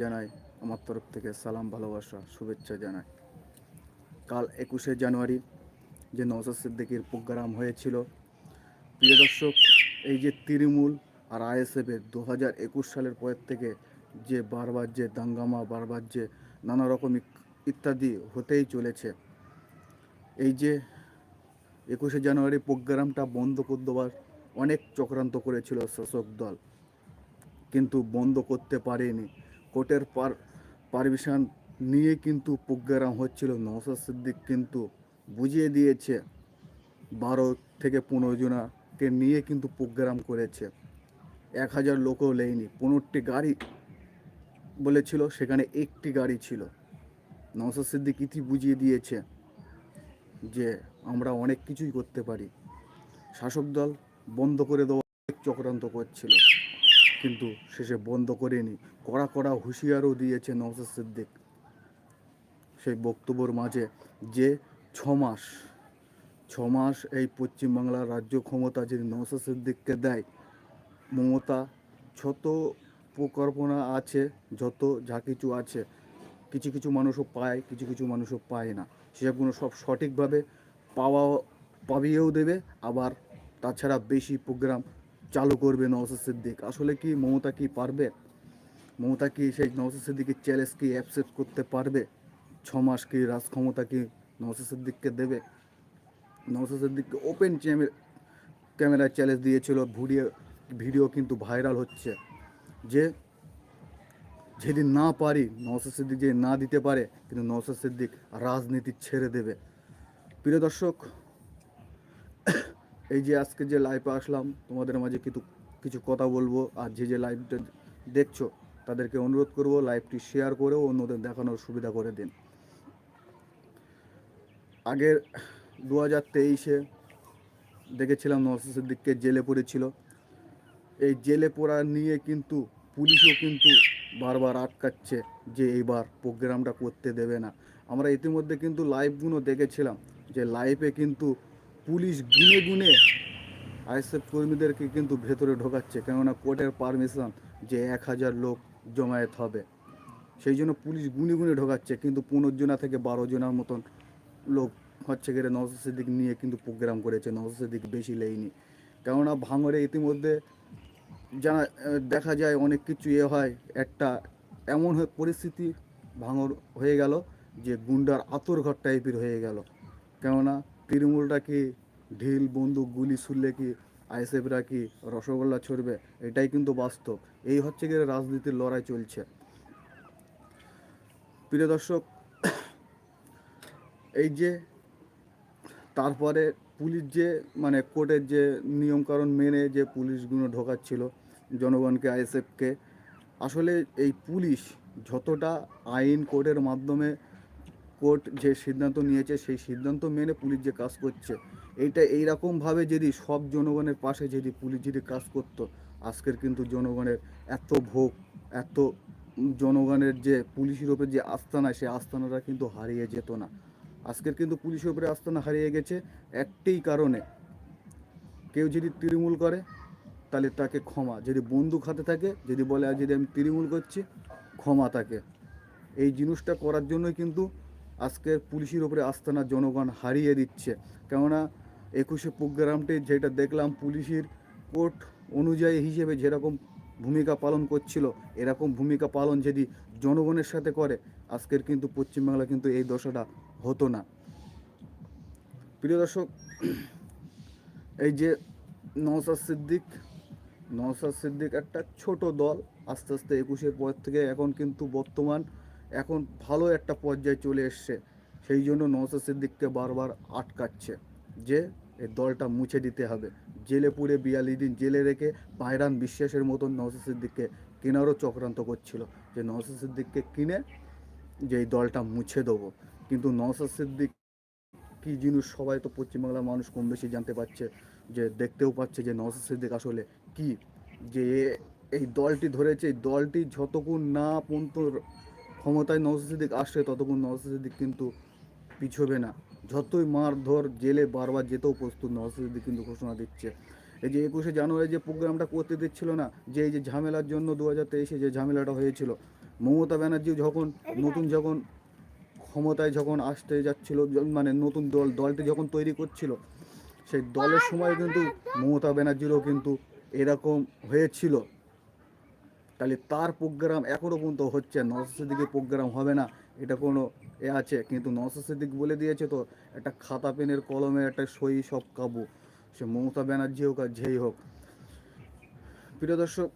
জানাই আমার তরফ থেকে সালাম, ভালোবাসা, শুভেচ্ছা জানাই। কাল একুশে জানুয়ারি যে নওসাদ সিদ্দিকির প্রোগ্রাম হয়েছিল, প্রিয় দর্শক, এই যে তৃণমূল আর আইএসএফের দু হাজার একুশ সালের পর থেকে যে বারবার যে দাঙ্গামা, বারবার যে নানা রকম ইত্যাদি হতেই চলেছে, এই যে একুশে জানুয়ারি প্রোগ্রামটা বন্ধ করে দেওয়ার অনেক চক্রান্ত করেছিল শাসক দল, কিন্তু বন্ধ করতে পারেনি। কোর্টের পার পারমিশন নিয়ে কিন্তু প্রোগ্রাম হচ্ছিল। নওসাদ সিদ্দিক কিন্তু বুঝিয়ে দিয়েছে, বারো থেকে পনেরো জনাকে নিয়ে কিন্তু প্রোগ্রাম করেছে। এক হাজার লোকও লেয়নি। পনেরোটি গাড়ি বলেছিল, সেখানে একটি গাড়ি ছিল। নওসাদ সিদ্দিক ইতি বুঝিয়ে দিয়েছে যে, আমরা অনেক কিছুই করতে পারি। শাসক দল বন্ধ করে দেওয়া চক্রান্ত করছিল। কিন্তু শেষে বন্ধ করেনি। কড়া কড়া হুঁশিয়ারও দিয়েছে নওসাদ সিদ্দিক। সেই বক্তব্যর মাঝে যে ছ মাস ছ মাস এই পশ্চিমবাংলার রাজ্য ক্ষমতা যদি নওসাদ সিদ্দিককে দেয়, মমতা যত প্রকল্পনা আছে, যত যা কিছু আছে, কিছু কিছু মানুষও পায়, কিছু কিছু মানুষও পায় না। সেসবগুলো সব সঠিকভাবে পাওয়া পাবিয়েও দেবে, আবার তাছাড়া বেশি প্রোগ্রাম চালু করবে নওসাদ সিদ্দিক। আসলে কি মমতা কি পারবে? মমতা কি সেই নওসাদ সিদ্দিকের চ্যালেঞ্জ কি অ্যাকসেপ্ট করতে পারবে? ছ মাস কি রাজ ক্ষমতা কি নওসাদ সিদ্দিককে দেবে? নওসাদ সিদ্দিককে ওপেন ক্যামেরায় চ্যালেঞ্জ দিয়েছিল ভিডিও ভিডিও কিন্তু ভাইরাল হচ্ছে। যে, যেদিন না পারি নওসাদ সিদ্দিক যে না দিতে পারে, কিন্তু নওসাদ সিদ্দিক রাজনীতি ছেড়ে দেবে। প্রিয় দর্শক এই যে আজকে যে লাইভে আসলাম, তোমাদের মাঝে কিছু কিছু কথা বলব। আর যে যে লাইভটা দেখছ, তাদেরকে অনুরোধ করব লাইভটি শেয়ার করেও অন্যদের দেখানোর সুবিধা করে দিন। আগের দু হাজার তেইশে দেখেছিলাম নওসাদ সিদ্দিককে জেলে পড়েছিল। এই জেলে পড়া নিয়ে কিন্তু পুলিশও কিন্তু বারবার আটকাচ্ছে যে এইবার প্রোগ্রামটা করতে দেবে না। আমরা ইতিমধ্যে কিন্তু লাইভগুলো দেখেছিলাম, যে লাইভে কিন্তু পুলিশ গুনে গুনে আইএসএফ কর্মীদেরকে কিন্তু ভেতরে ঢোকাচ্ছে, কেননা কোর্টের পারমিশন যে এক হাজার লোক জমায়েত হবে। সেই জন্য পুলিশ গুনে গুনে ঢোকাচ্ছে, কিন্তু পনেরো জনা থেকে বারো জনার মতন লোক হচ্ছে গেলে নওসাদ সিদ্দিক নিয়ে কিন্তু প্রোগ্রাম করেছে নওসাদ সিদ্দিক বেশি লেয়নি কেননা ভাঙরে ইতিমধ্যে জানা, দেখা যায় অনেক কিছু এ হয়, একটা এমন পরিস্থিতি ভাঙর হয়ে গেল যে গুন্ডার আতর ঘর টাইপের হয়ে গেল। কেননা তৃণমূলটা কি ঢিল, বন্দুক, গুলি ছুড়লে কি আইএসএফরা কি রসগোল্লা ছড়বে? এটাই কিন্তু বাস্তব। এই হচ্ছে গিয়ে রাজনীতির লড়াই চলছে। প্রিয় দর্শক, এই যে তারপরে পুলিশ যে মানে কোর্টের যে নিয়মকানুন মেনে যে পুলিশগুলো ঢোকাচ্ছিল জনগণকে, আইএসএফকে, আসলে এই পুলিশ যতটা আইন কোর্টের মাধ্যমে কোর্ট যে সিদ্ধান্ত নিয়েছে, সেই সিদ্ধান্ত মেনে পুলিশ যে কাজ করছে, এইটা এইরকমভাবে যদি সব জনগণের পাশে যদি পুলিশ যদি কাজ করতো, আজকের কিন্তু জনগণের এত ভোগ, এত জনগণের যে পুলিশের ওপরে যে আস্থানা সেই আস্থানাটা কিন্তু হারিয়ে যেত না। আজকের কিন্তু পুলিশের উপরে আস্থানা হারিয়ে গেছে একটাই কারণে। কেউ যদি তৃণমূল করে, তাহলে তাকে ক্ষমা। যদি বন্দুক হাতে থাকে, যদি বলে যদি আমি তৃণমূল করছি, ক্ষমা তাকে। এই জিনিসটা করার জন্যই কিন্তু আজকের পুলিশের উপরে আস্থানা জনগণ হারিয়ে দিচ্ছে। কেননা একুশে প্রোগ্রামটি যেটা দেখলাম পুলিশের কোর্ট অনুযায়ী হিসেবে যেরকম ভূমিকা পালন করছিল, এরকম ভূমিকা পালন যদি জনগণের সাথে করে, আজকের কিন্তু পশ্চিমবাংলা কিন্তু এই দশাটা হতো না। প্রিয় দর্শক, এই যে নওসাদ সিদ্দিক নওসাদ সিদ্দিক একটা ছোট দল, আস্তে আস্তে একুশের পর থেকে এখন কিন্তু বর্তমান এখন ভালো একটা পর্যায়ে চলে এসছে। সেই জন্য নওসাদ সিদ্দিককে বারবার আটকাচ্ছে যে এই দলটা মুছে দিতে হবে। জেলে পুড়ে বিয়াল্লিশ দিন জেলে রেখে পায়রান বিশ্বাসের মতন নওসাদ সিদ্দিককে কেনারও চক্রান্ত করছিল যে নওসাদ সিদ্দিককে কিনে যে এই দলটা মুছে দেবো। কিন্তু নওসাদ সিদ্দিক কী জিনিস সবাই তো পশ্চিমবাংলার মানুষ কম বেশি জানতে পারছে যে, দেখতেও পাচ্ছে যে নওসাদ সিদ্দিক আসলে কি? যে এই দলটি ধরেছে, এই দলটি যতক্ষণ না পর্যন্ত ক্ষমতায় নওসাদ সিদ্দিক আসছে ততক্ষণ নওসাদ সিদ্দিক কিন্তু পিছবে না। যতই মার ধর জেলে বারবার যেতেও প্রস্তুত নওসাদ সিদ্দিক কিন্তু ঘোষণা দিচ্ছে। এই যে একুশে জানুয়ারি যে প্রোগ্রামটা করতে দিচ্ছিল না, যে এই যে ঝামেলার জন্য দু হাজার তেইশে যে ঝামেলাটা হয়েছিল, মমতা ব্যানার্জি যখন নতুন যখন ক্ষমতায় যখন আসতে যাচ্ছিল মানে নতুন দল, দলটি যখন তৈরি করছিল, সেই দলের সময় কিন্তু মমতা ব্যানার্জিরও কিন্তু এরকম হয়েছিল। তাহলে তার প্রোগ্রাম এখনও পর্যন্ত হচ্ছে, নওশাদ সিদ্দিকের প্রোগ্রাম হবে না, এটা কোনো এ আছে। কিন্তু নওশাদ সিদ্দিক বলে দিয়েছে তো, একটা খাতা পেনের কলমে একটা সই সব কাবু। সে মমতা ব্যানার্জি হোক আর যেই হোক। প্রিয় দর্শক,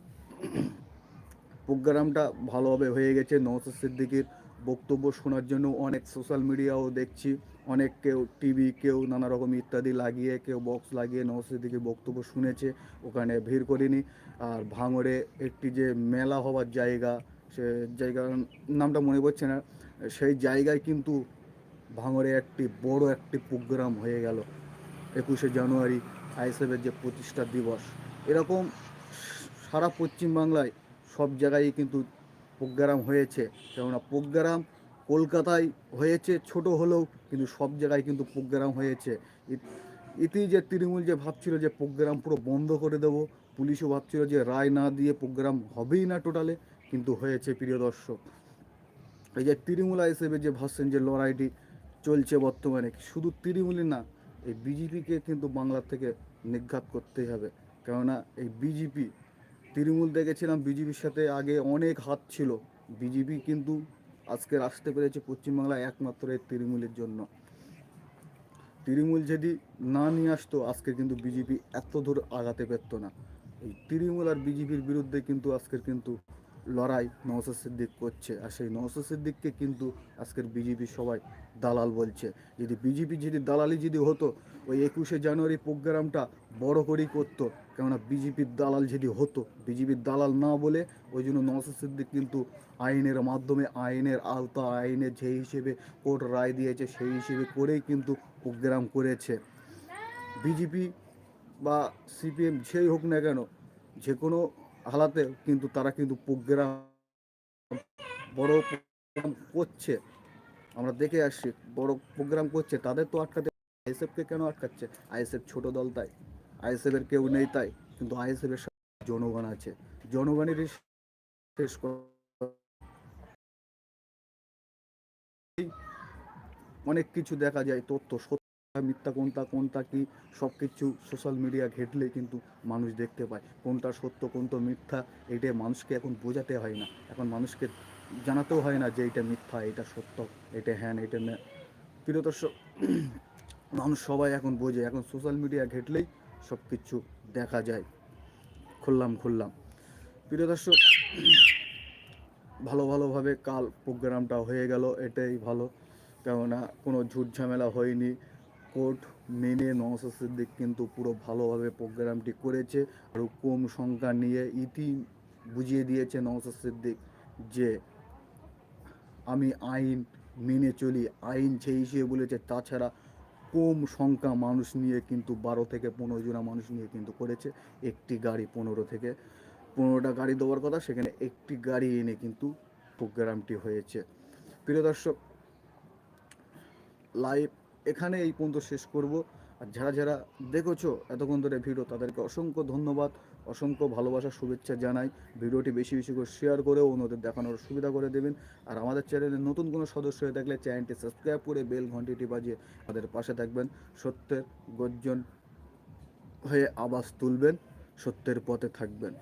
প্রোগ্রামটা ভালোভাবে হয়ে গেছে। নওশাদ সিদ্দিকির বক্তব্য শোনার জন্য অনেক সোশ্যাল মিডিয়াও দেখছি। অনেক কেউ টিভি, কেউ নানা রকম ইত্যাদি লাগিয়ে, কেউ বক্স লাগিয়ে নওশাদ সিদ্দিকির বক্তব্য শুনেছে, ওখানে ভিড় করিনি। আর ভাঙড়ে একটি যে মেলা হওয়ার জায়গা, সে জায়গার নামটা মনে পড়ছে না, সেই জায়গায় কিন্তু ভাঙড়ে একটি বড় একটি প্রোগ্রাম হয়ে গেল। একুশে জানুয়ারি আইএসএফের যে প্রতিষ্ঠা দিবস। এরকম সারা পশ্চিমবাংলায় সব জায়গায় কিন্তু প্রোগ্রাম হয়েছে। কেননা প্রোগ্রাম কলকাতায় হয়েছে, ছোট হলেও কিন্তু সব জায়গায় কিন্তু প্রোগ্রাম হয়েছে। ইত- যে তৃণমূল যে ভাবছিল যে প্রোগ্রাম পুরো বন্ধ করে দেবো, পুলিশও ভাবছিল যে রায় না দিয়ে প্রোগ্রাম হবেই না টোটালে, কিন্তু হয়েছে প্রিয় দর্শক। এই যে তৃণমূল হিসেবে যে ভাবছেন যে লড়াইটি চলছে বর্তমানে, শুধু তৃণমূলই না, এই বিজেপিকে কিন্তু বাংলা থেকে নিঘাত করতেই হবে। কেননা এই বিজেপি, তৃণমূল দেখেছিলাম বিজেপির সাথে আগে অনেক হাত ছিল। বিজেপি কিন্তু আজকে আসতে পেরেছে পশ্চিমবাংলায় একমাত্র এই তৃণমূলের জন্য। তৃণমূল যদি না নিয়ে আসতো, আজকে কিন্তু বিজেপি এত দূর আগাতে পারতো না। এই তৃণমূল আর বিজেপির বিরুদ্ধে কিন্তু আজকের কিন্তু লড়াই নওশাদ সিদ্দিক করছে আর সেই নওশাদ সিদ্দিককে কিন্তু আজকের বিজেপি সবাই দালাল বলছে। যদি বিজেপি যদি দালালি যদি হতো, ওই একুশে জানুয়ারি প্রোগ্রামটা বড় করেই করতো। কেননা বিজেপির দালাল যদি হতো, বিজেপির দালাল না বলে ওই জন্য নওশাদ সিদ্দিক কিন্তু আইনের মাধ্যমে, আইনের আওতা, আইনের যে হিসেবে কোর্ট রায় দিয়েছে, সেই হিসেবে করেই কিন্তু প্রোগ্রাম করেছে। বিজেপি বা সিপিএম যেই হোক না কেন, যে কোনো হালাতে কিন্তু তারা কিন্তু প্রোগ্রাম বড় প্রোগ্রাম করছে। আমরা দেখে আসছি, বড় প্রোগ্রাম করছে। তাদের তো আটকাতে আইএসএফকে কেন আটকাচ্ছে? আইএসএফ ছোট দল তাই। আইএসএফ এর কেউ নেই তাই। কিন্তু আইএসএফ এর জনগণ আছে। জনগণের শেষ অনেক কিছু দেখা যায়, তথ্য, সত্য মিথ্যা কোনটা কোনটা কি সব কিছু সোশ্যাল মিডিয়া ঘেটলে কিন্তু মানুষ দেখতে পায়। কোনটা সত্য, কোনটা মিথ্যা এটা মানুষকে এখন বোঝাতে হয় না। এখন মানুষকে জানাতেও হয় না যে এটা মিথ্যা এটা সত্য এটা হ্যান এটা ম্যা প্রিয় দর্শক, মানুষ সবাই এখন বোঝে, এখন সোশ্যাল মিডিয়া ঘেটলেই সব কিছু দেখা যায়। খুললাম খুললাম। প্রিয় দর্শক, ভালো, ভালোভাবে কাল প্রোগ্রামটা হয়ে গেল, এটাই ভালো। কেননা কোনো ঝুট ঝামেলা হয়নি। কোর্ট মেনে নওশাদ সিদ্দিক কিন্তু পুরো ভালোভাবে প্রোগ্রামটি করেছে আরও কম সংখ্যা নিয়ে ইতি বুঝিয়ে দিয়েছে নওশাদ সিদ্দিক যে আমি আইন মেনে চলি, আইন সেই হিসেবে বলেছে। তাছাড়া কম সংখ্যা মানুষ নিয়ে কিন্তু বারো থেকে পনেরো জনা মানুষ নিয়ে কিন্তু করেছে। একটি গাড়ি পনেরো থেকে পনেরোটা গাড়ি দেওয়ার কথা, সেখানে একটি গাড়ি এনে কিন্তু প্রোগ্রামটি হয়েছে। প্রিয় দর্শক লাইভ এখানে এই পর্যন্ত শেষ করব। আর যারা যারা দেখেছ এতক্ষণ ধরে ভিডিও, তাদেরকে অসংখ্য ধন্যবাদ, অসংখ্য ভালোবাসা, শুভেচ্ছা জানাই। ভিডিওটি বেশি বেশি করে শেয়ার করে অন্যদের দেখানোর সুবিধা করে দেবেন। আর আমাদের চ্যানেলে নতুন কোনো সদস্য হয়ে থাকলে চ্যানেলটি সাবস্ক্রাইব করে বেল ঘন্টিটি বাজিয়ে তাদের পাশে থাকবেন। সত্যের গর্জন হয়ে আওয়াজ তুলবেন, সত্যের পথে থাকবেন।